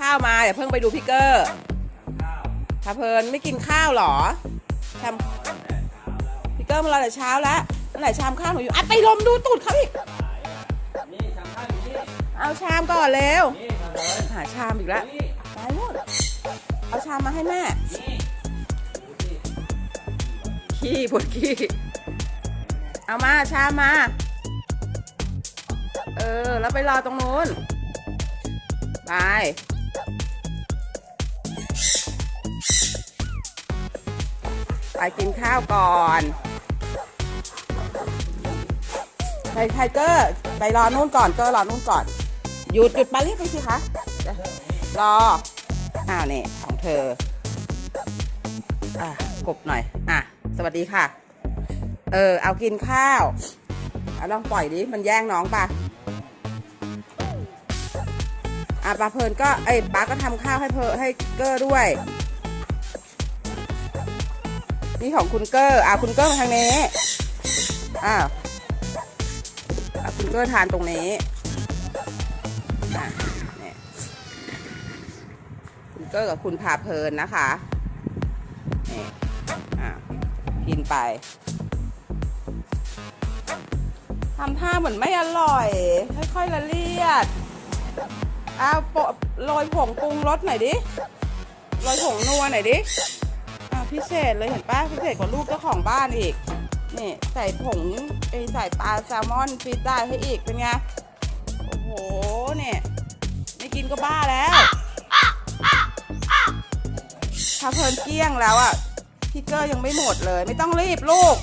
ข้าวมาอย่าเพิ่งไปดูพี่เกอร์พาเพลินไม่กินข้าวหรอทำพี่เกอร์มารอแต่เช้าแล้วไหร่ชามข้าวหนูอยู่อะไปลมดูตูดเขาอีกนี่ชามข้าพี่เอาชามก่อนเร็วหาชามอีกแล้วไปนู่นเอาชามมาให้แม่ขี้ปวดขี้เอามาชามมา เออ แล้วไปรอตรงนู้น ไป ไปกินข้าวก่อนไทไทเกอร์ไปรอนู่นก่อนเกอร์รอนู่นก่อน หยุดหยุดมาเรียกไปสิคะ รอ อ้าวนี่ของเธอ อะกบหน่อย อะ สวัสดีค่ะ เออ เอากินข้าว เอาลองปล่อยดิ มันแย่งน้องปะอะปลาเพลินก็ เอ้ยป้าก็ทำข้าวให้เพอให้เกอร์ด้วย นี่ของคุณเกอร์อะคุณเกอร์มาทางนี้อ้าวคุณเกอร์ทานตรงนี้อะเนี่ยคุณเกอร์กับคุณพาเพลินนะคะนี่อะกินไปทำท่าเหมือนไม่อร่อย ค่อยๆละเลียดเอาโปะโรยผงปรุงรสหน่อยดิ โรยผงนัวหน่อยดิ พิเศษเลยเห็นปะพิเศษกว่าลูกเจ้าของบ้านอีกนี่ใส่ผงไอใส่ปลาแซลมอนฟรีได้ให้อีกเป็นไงโอ้โหเนี่ยไม่กินก็บ้าแล้วถ้าเพลินเกลี้ยงแล้วอะพี่เกอร์ยังไม่หมดเลย ไม่ต้องรีบลูก